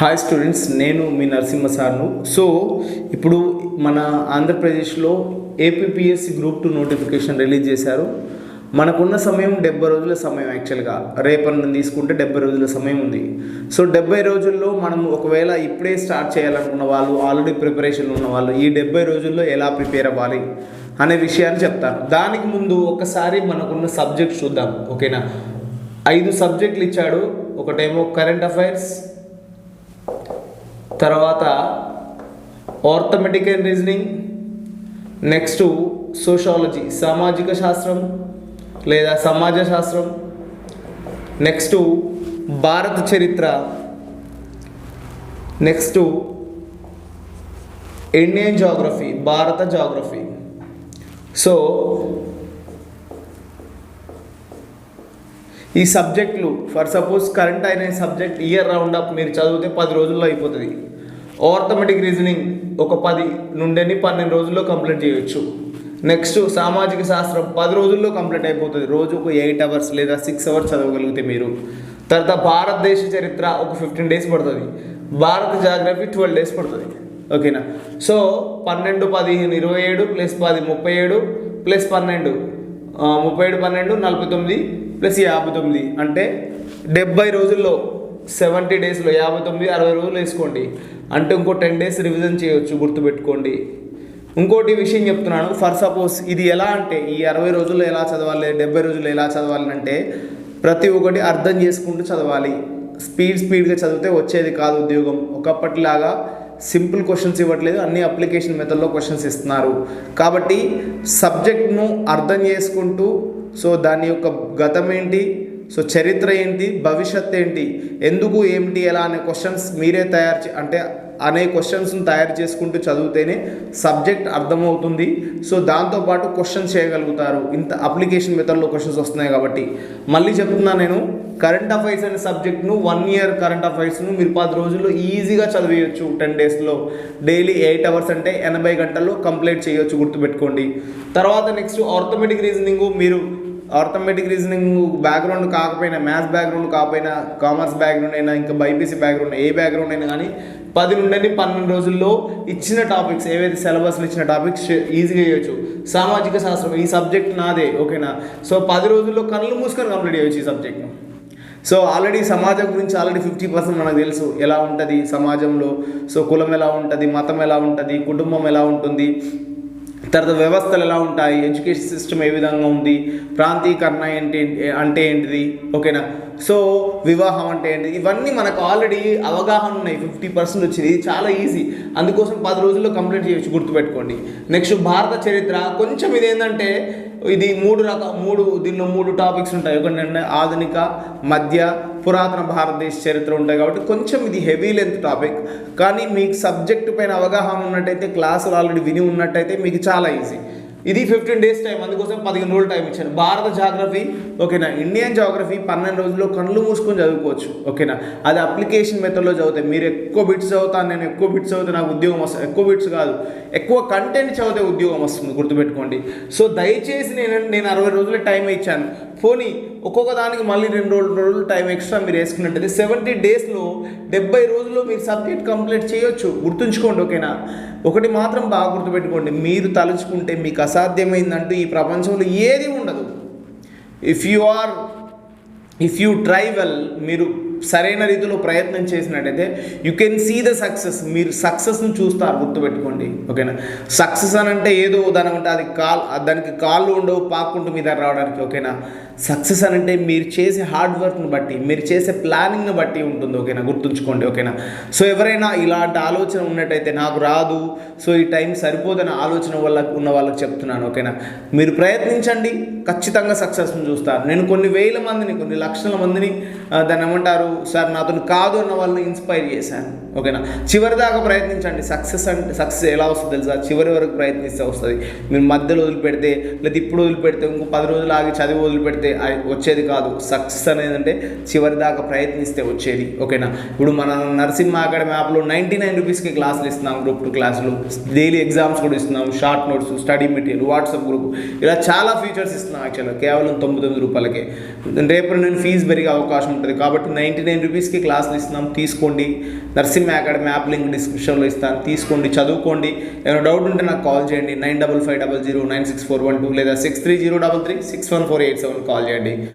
Hi students నేను మీ Narasimha సార్ను. So ఇప్పుడు మన ఆంధ్రప్రదేశ్లో APPSC group two notification release చేశారు. మనకున్న సమయం డెబ్బై రోజుల సమయం యాక్చువల్గా రేపటి తీసుకుంటే డెబ్బై రోజుల సమయం ఉంది. సో డెబ్బై రోజుల్లో మనం ఒకవేళ ఇప్పుడే స్టార్ట్ చేయాలనుకున్న వాళ్ళు ఆల్రెడీ ప్రిపరేషన్ ఉన్న వాళ్ళు ఈ డెబ్బై రోజుల్లో ఎలా ప్రిపేర్ అవ్వాలి అనే విషయాన్ని చెప్తాను. దానికి ముందు ఒకసారి మనకున్న సబ్జెక్ట్ చూద్దాం. ఓకేనా ఐదు సబ్జెక్టులు ఇచ్చాడు. ఒకటేమో కరెంట్ అఫైర్స్ తర్వాత arithmetic and reasoning next sociology సామాజిక శాస్త్రం లేదా సమాజ శాస్త్రం నెక్స్ట్ భారత చరిత్ర నెక్స్ట్ ఇండియన్ జాగ్రఫీ భారత జాగ్రఫీ. సో ఈ సబ్జెక్టులు ఫర్ సపోజ్ కరెంట్ అయిన సబ్జెక్ట్ ఇయర్ రౌండ్ అప్ మీరు చదివితే పది రోజుల్లో అయిపోతుంది. ఆర్థమెటిక్ రీజనింగ్ ఒక పది నుండి పన్నెండు రోజుల్లో కంప్లీట్ చేయొచ్చు. నెక్స్ట్ సామాజిక శాస్త్రం పది రోజుల్లో కంప్లీట్ అయిపోతుంది. రోజు ఒక ఎయిట్ అవర్స్ లేదా సిక్స్ అవర్స్ చదవగలిగితే మీరు. తర్వాత భారతదేశ చరిత్ర ఒక ఫిఫ్టీన్ డేస్ పడుతుంది. భారత జాగ్రఫీ ట్వెల్వ్ డేస్ పడుతుంది. ఓకేనా సో పన్నెండు పదిహేను ఇరవై ఏడు ప్లస్ పది ముప్పై ఏడు ప్లస్ పన్నెండు ముప్పై ఏడు పన్నెండు నలభై తొమ్మిది ప్లస్ యాభై తొమ్మిది అంటే డెబ్బై రోజుల్లో సెవెంటీ డేస్లో యాభై తొమ్మిది అరవై రోజులు వేసుకోండి. అంటే ఇంకో టెన్ డేస్ రివిజన్ చేయొచ్చు గుర్తుపెట్టుకోండి. ఇంకోటి విషయం చెప్తున్నాను ఫర్ సపోజ్ ఇది ఎలా అంటే ఈ అరవై రోజుల్లో ఎలా చదవాలి డెబ్బై రోజుల్లో ఎలా చదవాలి అంటే ప్రతి ఒక్కటి అర్థం చేసుకుంటూ చదవాలి. స్పీడ్ స్పీడ్గా చదివితే వచ్చేది కాదు ఉద్యోగం. ఒకప్పటిలాగా సింపుల్ క్వశ్చన్స్ ఇవ్వట్లేదు అన్ని అప్లికేషన్ మెథడ్లో క్వశ్చన్స్ ఇస్తున్నారు. కాబట్టి సబ్జెక్ట్ను అర్థం చేసుకుంటూ సో దాని యొక్క గతం ఏంటి సో చరిత్ర ఏంటి? భవిష్యత్ ఏంటి? ఎందుకు ఏమిటి? ఎలా? అనే క్వశ్చన్స్ మీరే తయారు చే అంటే అనే క్వశ్చన్స్ని తయారు చేసుకుంటూ చదివితేనే సబ్జెక్ట్ అర్థమవుతుంది. సో దాంతోపాటు క్వశ్చన్స్ చేయగలుగుతారు. ఇంత అప్లికేషన్ మెథడ్లో క్వశ్చన్స్ వస్తున్నాయి కాబట్టి. మళ్ళీ చెప్తున్నా నేను కరెంట్ అఫైర్స్ అనే సబ్జెక్ట్ను వన్ ఇయర్ కరెంట్ అఫైర్స్ను మీరు పది రోజుల్లో ఈజీగా చదివేయచ్చు టెన్ డేస్లో డైలీ ఎయిట్ అవర్స్ అంటే ఎనభై గంటల్లో కంప్లీట్ చేయొచ్చు గుర్తుపెట్టుకోండి. తర్వాత నెక్స్ట్ ఆర్థమెటిక్ రీజనింగ్ మీరు ఆర్థమెటిక్ రీజనింగ్ బ్యాక్గ్రౌండ్ కాకపోయినా మ్యాథ్స్ బ్యాక్గ్రౌండ్ కాకపోయినా కామర్స్ బ్యాక్గ్రౌండ్ అయినా ఇంకా బైపీసీ బ్యాక్గ్రౌండ్ ఏ బ్యాక్గ్రౌండ్ అయినా కానీ పది నుండి పన్నెండు రోజుల్లో ఇచ్చిన టాపిక్స్ ఏవైతే సిలబస్లో ఇచ్చిన టాపిక్స్ ఈజీగా చేయొచ్చు సామాజిక శాస్త్రం ఈ సబ్జెక్ట్ నాదే ఓకేనా సో పది రోజుల్లో కళ్ళు మూసుకొని కంప్లీట్ చేయొచ్చు ఈ సబ్జెక్ట్ను సో ఆల్రెడీ సమాజం గురించి ఆల్రెడీ ఫిఫ్టీ పర్సెంట్ మనకు తెలుసు. ఎలా ఉంటుంది సమాజంలో? సో కులం ఎలా ఉంటుంది? మతం ఎలా ఉంటుంది? కుటుంబం ఎలా ఉంటుంది? తర్వాత వ్యవస్థలు ఎలా ఉంటాయి? ఎడ్యుకేషన్ సిస్టమ్ ఏ విధంగా ఉంది? ప్రాంతీకరణ ఏంటి? అంటే ఏంటిది? ఓకేనా సో వివాహం అంటే ఏంటి? ఇవన్నీ మనకు ఆల్రెడీ అవగాహన ఉన్నాయి. ఫిఫ్టీ పర్సెంట్ వచ్చింది. చాలా ఈజీ అందుకోసం పది రోజుల్లో కంప్లీట్ చేయొచ్చు. గుర్తుపెట్టుకోండి. నెక్స్ట్ భారత చరిత్ర. కొంచెం ఇది ఏంటంటే ఇది మూడు రక మూడు దీనిలో మూడు టాపిక్స్ ఉంటాయి. ఒకటి ఆధునిక మధ్య పురాతన భారతదేశ చరిత్ర ఉంటాయి కాబట్టి కొంచెం ఇది హెవీ లెంత్ టాపిక్ కానీ మీకు సబ్జెక్టు పైన అవగాహన ఉన్నట్టయితే క్లాసులు ఆల్రెడీ విని ఉన్నట్టయితే మీకు చాలా ఈజీ ఇది ఫిఫ్టీన్ డేస్ టైం అందుకోసం పదిహేను రోజులు టైం ఇచ్చాను భారత జాగ్రఫీ ఓకేనా ఇండియన్ జాగ్రఫీ పన్నెండు రోజుల్లో కళ్ళు మూసుకొని చదువుకోవచ్చు ఓకేనా అది అప్లికేషన్ మెథడ్లో చదివితే మీరు ఎక్కువ బిట్స్ చదువుతాను నేను ఎక్కువ బిట్స్ చదివితే నాకు ఉద్యోగం వస్తుంది ఎక్కువ బిట్స్ కాదు. ఎక్కువ కంటెంట్ చదివితే ఉద్యోగం వస్తుంది గుర్తుపెట్టుకోండి. సో దయచేసి నేను నేను అరవై రోజుల టైం ఇచ్చాను. పోనీ ఒక్కొక్క దానికి మళ్ళీ రెండు రోజులు రెండు రోజులు టైం ఎక్స్ట్రా మీరు వేసుకున్నట్టయితే సెవెంటీ డేస్లో డెబ్బై రోజుల్లో మీరు సబ్జెక్ట్ కంప్లీట్ చేయొచ్చు. గుర్తుంచుకోండి ఓకేనా? ఒకటి మాత్రం బాగా గుర్తుపెట్టుకోండి. మీరు తలుచుకుంటే మీకు అసాధ్యమైందంటూ ఈ ప్రపంచంలో ఏది ఉండదు. If you are if you try well మీరు సరైన రీతిలో ప్రయత్నం చేసినట్టయితే you can see the success మీరు సక్సెస్ను చూస్తారు గుర్తుపెట్టుకోండి. ఓకేనా? సక్సెస్ అని అంటే ఏదో దాని అంటే అది కాల్ దానికి కాళ్ళు ఉండవు పాక్కుంటూ మీద రావడానికి ఓకేనా? సక్సెస్ అని అంటే మీరు చేసే హార్డ్ వర్క్ను బట్టి మీరు చేసే ప్లానింగ్ని బట్టి ఉంటుంది ఓకేనా? గుర్తుంచుకోండి ఓకేనా? సో ఎవరైనా ఇలాంటి ఆలోచన ఉన్నట్టయితే నాకు రాదు. సో ఈ టైం సరిపోదన్న ఆలోచన వల్ల ఉన్న వాళ్ళకి చెప్తున్నాను ఓకేనా? మీరు ప్రయత్నించండి ఖచ్చితంగా సక్సెస్ని చూస్తారు. నేను కొన్ని వేల మందిని కొన్ని లక్షల మందిని దాన్ని ఏమంటారు? సార్ నాతో కాదు అన్న వాళ్ళని ఇన్స్పైర్ చేశాను. ఓకేనా? చివరి దాకా ప్రయత్నించండి. సక్సెస్ అంటే సక్సెస్ ఎలా వస్తుంది తెలుసా? చివరి వరకు ప్రయత్నిస్తే వస్తుంది. మీరు మధ్యలో వదిలిపెడితే లేదా ఇప్పుడు వదిలిపెడితే ఇంకో పది రోజులు ఆగి చదివి వదిలిపెడితే వచ్చేది కాదు. సక్సెస్ అనేది అంటే చివరి దాకా ప్రయత్నిస్తే వచ్చేది. ఓకేనా? ఇప్పుడు మన నరసింహ అకాడమీ యాప్లో నైంటీ నైన్ రూపీస్కి క్లాసులు ఇస్తున్నాం గ్రూప్ టూ క్లాసులు. డైలీ ఎగ్జామ్స్ కూడా ఇస్తున్నాం. Short notes study material WhatsApp group ఇలా చాలా ఫీచర్స్ ఇస్తున్నాం యాక్చువల్గా కేవలం తొమ్మిది తొమ్మిది రూపాయలకే. రేపు నేను ఫీజు పెరిగే అవకాశం ఉంటుంది. కాబట్టి నైంటీ నైన్ రూపీస్కి క్లాసులు ఇస్తున్నాం. తీసుకోండి. నరసింహ అకాడమీ యాప్ లింక్ డిస్క్రిప్షన్లో ఇస్తాను. తీసుకోండి చదువుకోండి. ఏమైనా డౌట్ ఉంటే నాకు కాల్ చేయండి. Nine double five double zero nine six four one two లేదా six three zero double three six one four eight seven call చేయండి.